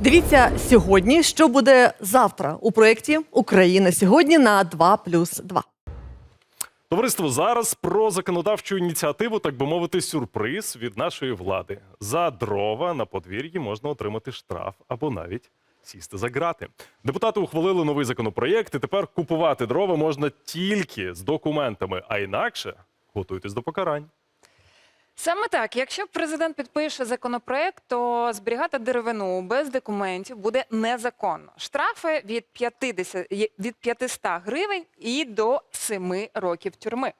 Дивіться сьогодні, що буде завтра у проєкті Україна сьогодні на 2 плюс 2. Товариство зараз про законодавчу ініціативу, так би мовити, сюрприз від нашої влади. За дрова на подвір'ї можна отримати штраф або навіть сісти за грати. Депутати ухвалили новий законопроєкт, і тепер купувати дрова можна тільки з документами, а інакше готуйтесь до покарань. Саме так, якщо президент підпише законопроект, то зберігати деревину без документів буде незаконно. Штрафи від 50, від 500 гривень і до 7 років тюрми.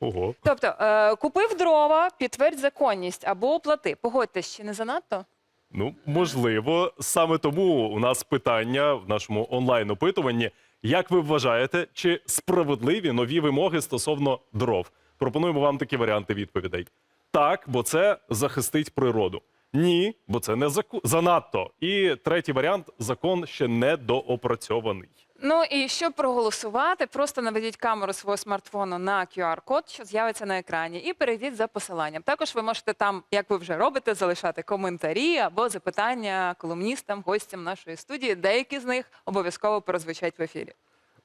Ого. Тобто, е, купив дрова, підтвердь законність або оплати. Погодьтесь, чи не занадто? Ну, можливо, саме тому у нас питання в нашому онлайн-опитуванні. Як ви вважаєте, чи справедливі нові вимоги стосовно дров? Пропонуємо вам такі варіанти відповідей. Так, бо це захистить природу. Ні, бо це не заку... занадто. І третій варіант закон ще не доопрацьований. Ну і щоб проголосувати, просто наведіть камеру свого смартфону на QR-код, що з'явиться на екрані, і перейдіть за посиланням. Також ви можете там, як ви вже робите, залишати коментарі або запитання колумністам, гостям нашої студії. Деякі з них обов'язково прозвучать в ефірі.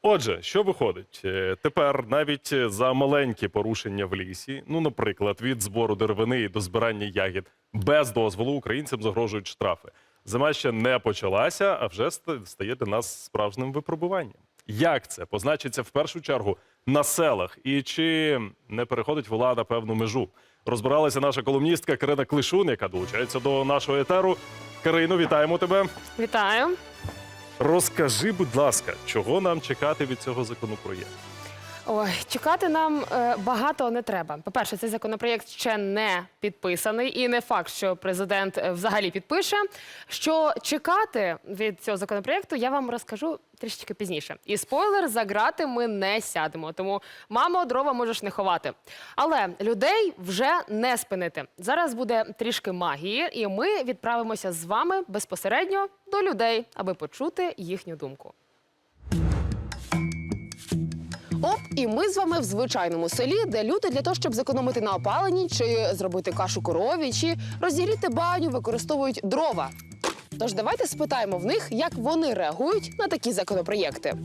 Отже, що виходить? Е, Тепер навіть за маленькі порушення в лісі, ну, наприклад, від збору деревини до збирання ягід без дозволу українцям загрожують штрафи. Зима ще не почалася, а вже стає для нас справжнім випробуванням. Як це позначиться в першу чергу на селах? І чи не переходить влада певну межу? Розбиралася наша колумністка Карина Клишун, яка долучається до нашого етеру. Карину, вітаємо тебе. Вітаю. Розкажи, будь ласка, чого нам чекати від цього законопроєкту? Ой, чекати нам е, багато не треба. По-перше, цей законопроєкт ще не підписаний, і не факт, що президент е, взагалі підпише. Що чекати від цього законопроєкту, я вам розкажу трішечки пізніше. І спойлер, за грати ми не сядемо. Тому мамо, дрова можеш не ховати. Але людей вже не спинити. Зараз буде трішки магії, і ми відправимося з вами безпосередньо до людей, аби почути їхню думку. І ми з вами в звичайному селі, де люди для того, щоб зекономити на опаленні, чи зробити кашу корові, чи розігріти баню, використовують дрова. Тож давайте спитаємо в них, як вони реагують на такі законопроєкти.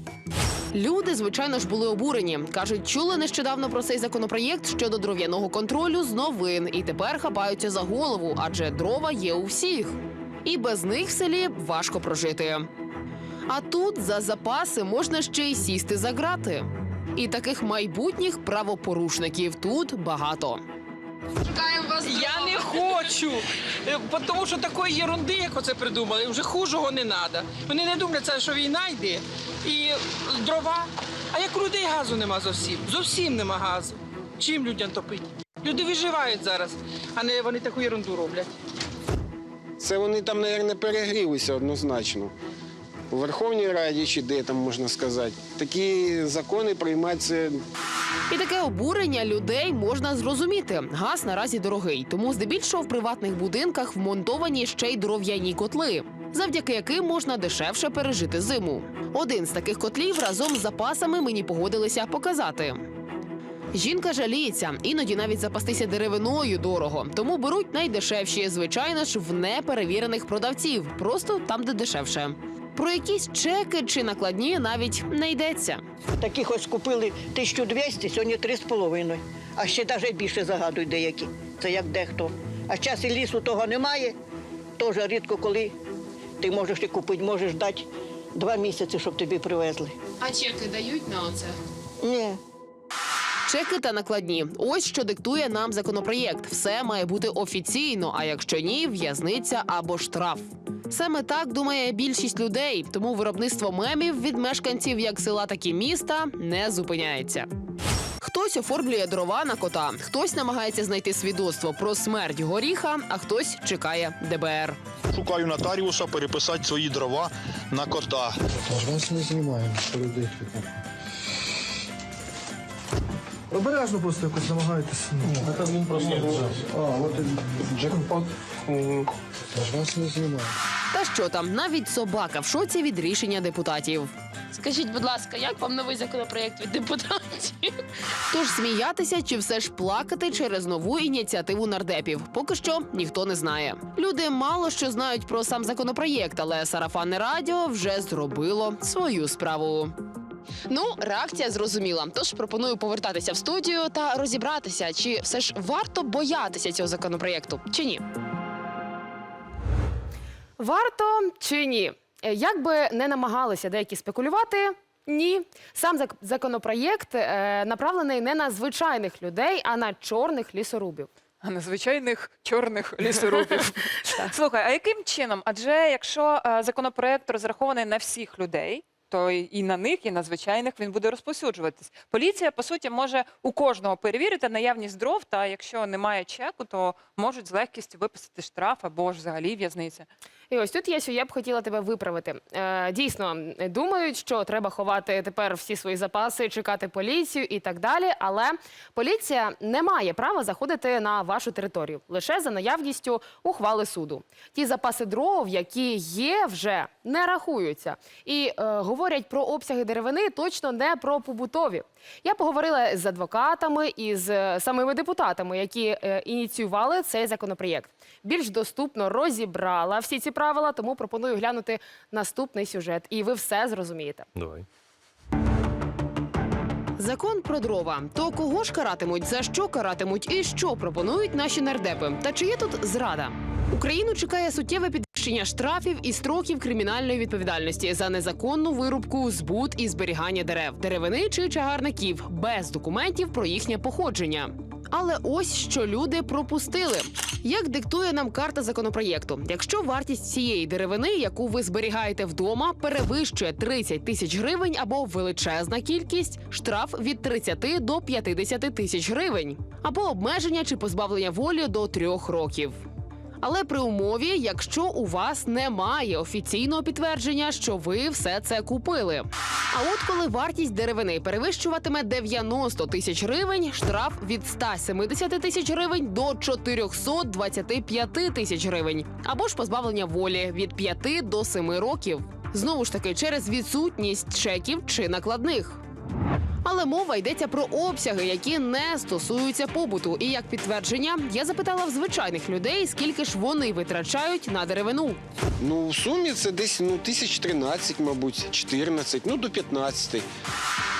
Люди, звичайно ж, були обурені. кажуть, чули нещодавно про цей законопроєкт щодо дров'яного контролю з новин, і тепер хапаються за голову, адже дрова є у всіх. І без них в селі важко прожити. А тут за запаси можна ще й сісти за грати. І таких майбутніх правопорушників тут багато. Я не хочу, Е, тому що такої ерунди, як оце придумали, вже хужого не треба. Вони не думають, що війна йде і дрова. А як у людей газу нема зовсім. Зовсім нема газу. Чим людям топити? Люди виживають зараз, а не вони таку ерунду роблять. Це вони там, мабуть, перегрілися однозначно. У Верховній Раді чи де там можна сказати. Такі закони приймаються І таке обурення людей можна зрозуміти. Газ наразі дорогий, тому здебільшого в приватних будинках вмонтовані ще й дров'яні котли, завдяки яким можна дешевше пережити зиму. Один з таких котлів разом з запасами мені погодилися показати. Жінка жаліється, іноді навіть запастися деревиною дорого, тому беруть найдешевші, звичайно ж, в неперевірених продавців, просто там, де дешевше. Про якісь чеки чи накладні навіть не йдеться. Таких ось купили 1200, сьогодні 3,5. А ще навіть більше загадують деякі. Це як дехто. А час і лісу того немає. Теж рідко коли ти можеш і купити, можеш дати два місяці, щоб тобі привезли. А чеки дають на оце? Ні. Чеки та накладні. Ось що диктує нам законопроєкт. Все має бути офіційно, а якщо ні, в'язниця або штраф. Саме так думає більшість людей, тому виробництво мемів від мешканців як села, так і міста не зупиняється. Хтось оформлює дрова на кота, хтось намагається знайти свідоцтво про смерть горіха, а хтось чекає ДБР. Шукаю нотаріуса переписати свої дрова на кота. Вас не знімаємо, що людей. Обережно просто якось намагайтеся. Ну, так він просто А, от і джекпот. Тож вас не знімаємо. Та що там, навіть собака в шоці від рішення депутатів. Скажіть, будь ласка, як вам новий законопроєкт від депутатів? Тож сміятися чи все ж плакати через нову ініціативу нардепів, поки що ніхто не знає. Люди мало що знають про сам законопроєкт, але сарафанне радіо вже зробило свою справу. Ну, реакція зрозуміла. Тож пропоную повертатися в студію та розібратися, чи все ж варто боятися цього законопроєкту, чи ні. Варто чи ні? Е, Як би не намагалися деякі спекулювати, ні. Сам законопроєкт е, направлений не на звичайних людей, а на чорних лісорубів. А на звичайних чорних лісорубів. Слухай, а яким чином? Адже якщо е, законопроект розрахований на всіх людей, то і на них, і на звичайних він буде розповсюджуватись. Поліція, по суті, може у кожного перевірити наявність дров, та якщо немає чеку, то можуть з легкістю виписати штраф або ж взагалі в'язниця. І ось тут, Єсю, я б хотіла тебе виправити. Е, дійсно, думають, що треба ховати тепер всі свої запаси, чекати поліцію і так далі. Але поліція не має права заходити на вашу територію лише за наявністю ухвали суду. Ті запаси дров, які є, вже не рахуються. І е, говорять про обсяги деревини точно не про побутові. Я поговорила з адвокатами і з е, самими депутатами, які е, ініціювали цей законопроєкт. Більш доступно розібрала всі ці правила, тому пропоную глянути наступний сюжет, і ви все зрозумієте. Давай. Закон про дрова. То кого ж каратимуть, за що каратимуть і що пропонують наші нардепи? Та чи є тут зрада? Україну чекає суттєве підвищення штрафів і строків кримінальної відповідальності за незаконну вирубку, збут і зберігання дерев, деревини чи чагарників без документів про їхнє походження. Але ось що люди пропустили. Як диктує нам карта законопроєкту, якщо вартість цієї деревини, яку ви зберігаєте вдома, перевищує 30 тисяч гривень або величезна кількість, штраф від 30 до 50 тисяч гривень, або обмеження чи позбавлення волі до трьох років. Але при умові, якщо у вас немає офіційного підтвердження, що ви все це купили. А от коли вартість деревини перевищуватиме 90 тисяч гривень, штраф від 170 тисяч гривень до 425 тисяч гривень, або ж позбавлення волі від 5 до 7 років. Знову ж таки, через відсутність чеків чи накладних. Але мова йдеться про обсяги, які не стосуються побуту. І як підтвердження, я запитала в звичайних людей, скільки ж вони витрачають на деревину. Ну, в сумі це десь ну, тисяч 13, мабуть, 14, ну до 15.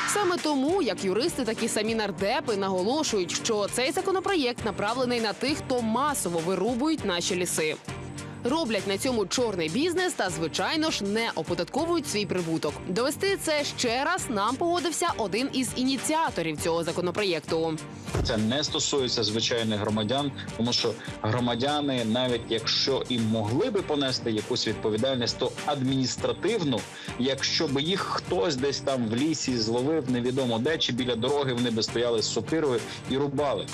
Саме тому, як юристи, так і самі нардепи наголошують, що цей законопроєкт направлений на тих, хто масово вирубують наші ліси. Роблять на цьому чорний бізнес та, звичайно ж, не оподатковують свій прибуток. Довести це ще раз нам погодився один із ініціаторів цього законопроєкту. Це не стосується звичайних громадян, тому що громадяни, навіть якщо і могли би понести якусь відповідальність, то адміністративну, якщо би їх хтось десь там в лісі зловив, невідомо де чи біля дороги, вони би стояли з сокирою і рубали.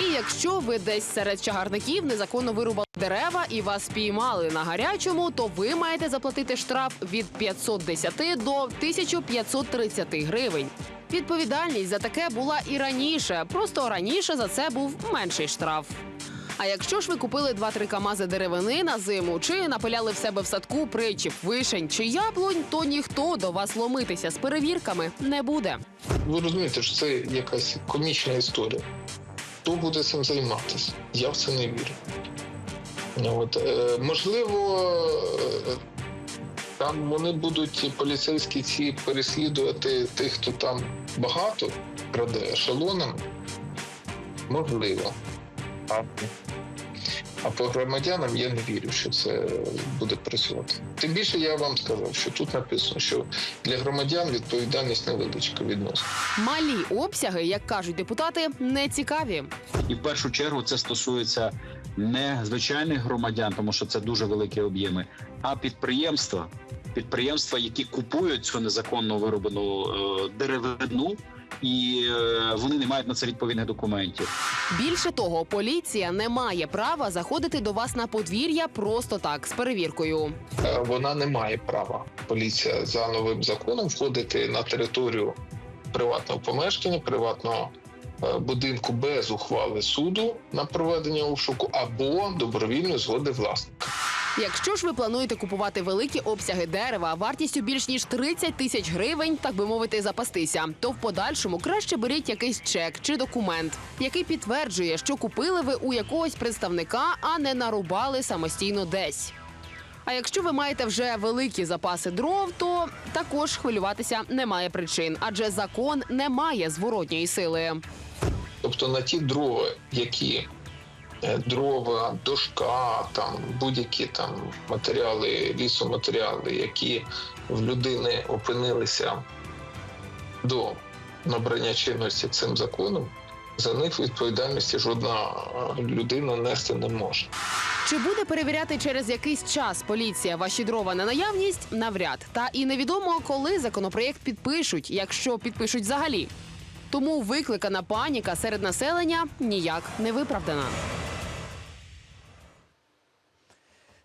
І якщо ви десь серед чагарників незаконно вирубали дерева і вас спіймали на гарячому, то ви маєте заплатити штраф від 510 до 1530 гривень. Відповідальність за таке була і раніше, просто раніше за це був менший штраф. А якщо ж ви купили 2-3 камази деревини на зиму, чи напиляли в себе в садку причіп, вишень чи яблунь, то ніхто до вас ломитися з перевірками не буде. Ви розумієте, що це якась комічна історія. Хто буде цим займатися? Я в це не вірю. От, е, можливо, е, там вони будуть поліцейські ці переслідувати тих, хто там багато краде ешелонами. Можливо. А, по громадянам я не вірю, що це буде працювати. Тим більше я вам сказав, що тут написано, що для громадян відповідальність невеличка відносно. Малі обсяги, як кажуть депутати, не цікаві. І в першу чергу це стосується не звичайних громадян, тому що це дуже великі об'єми, а підприємства. Підприємства, які купують цю незаконно вироблену е, деревину, і е, вони не мають на це відповідних документів. Більше того, поліція не має права заходити до вас на подвір'я просто так з перевіркою. Е, Вона не має права. Поліція за новим законом входити на територію приватного помешкання, приватного е, будинку без ухвали суду на проведення обшуку або добровільної згоди власника. Якщо ж ви плануєте купувати великі обсяги дерева вартістю більш ніж 30 тисяч гривень, так би мовити, запастися, то в подальшому краще беріть якийсь чек чи документ, який підтверджує, що купили ви у якогось представника, а не нарубали самостійно десь. А якщо ви маєте вже великі запаси дров, то також хвилюватися немає причин, адже закон не має зворотньої сили. Тобто на ті дрова, які дрова, дошка, там будь-які там матеріали, лісоматеріали, які в людини опинилися до набрання чинності цим законом, за них відповідальності жодна е, людина нести не може. Чи буде перевіряти через якийсь час поліція ваші дрова на наявність? Навряд. Та і невідомо, коли законопроєкт підпишуть, якщо підпишуть взагалі. Тому викликана паніка серед населення ніяк не виправдана.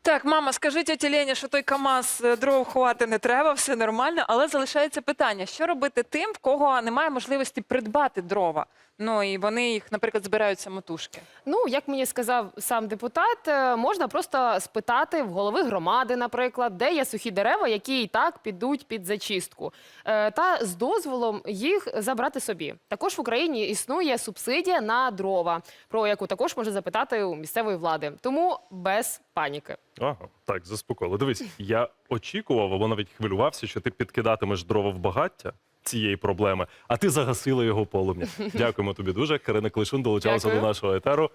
Так, мама, скажи тіті Лені, що той КАМАЗ е, дров ховати не треба, все нормально, але залишається питання: що робити тим, в кого немає можливості придбати дрова? Ну і вони їх, наприклад, збирають самотужки. Ну, як мені сказав сам депутат, е, можна просто спитати в голови громади, наприклад, де є сухі дерева, які і так підуть під зачистку, Е, та з дозволом їх забрати собі. Також в Україні існує субсидія на дрова, про яку також можна запитати у місцевої влади. Тому без паніки. Ага, так, заспокоїли. Дивись, я очікував або навіть хвилювався, що ти підкидатимеш дрова в багаття цієї проблеми, а ти загасила його полум'я. Дякуємо тобі дуже. Карина Клишун долучалася Дякую. до нашого етеру.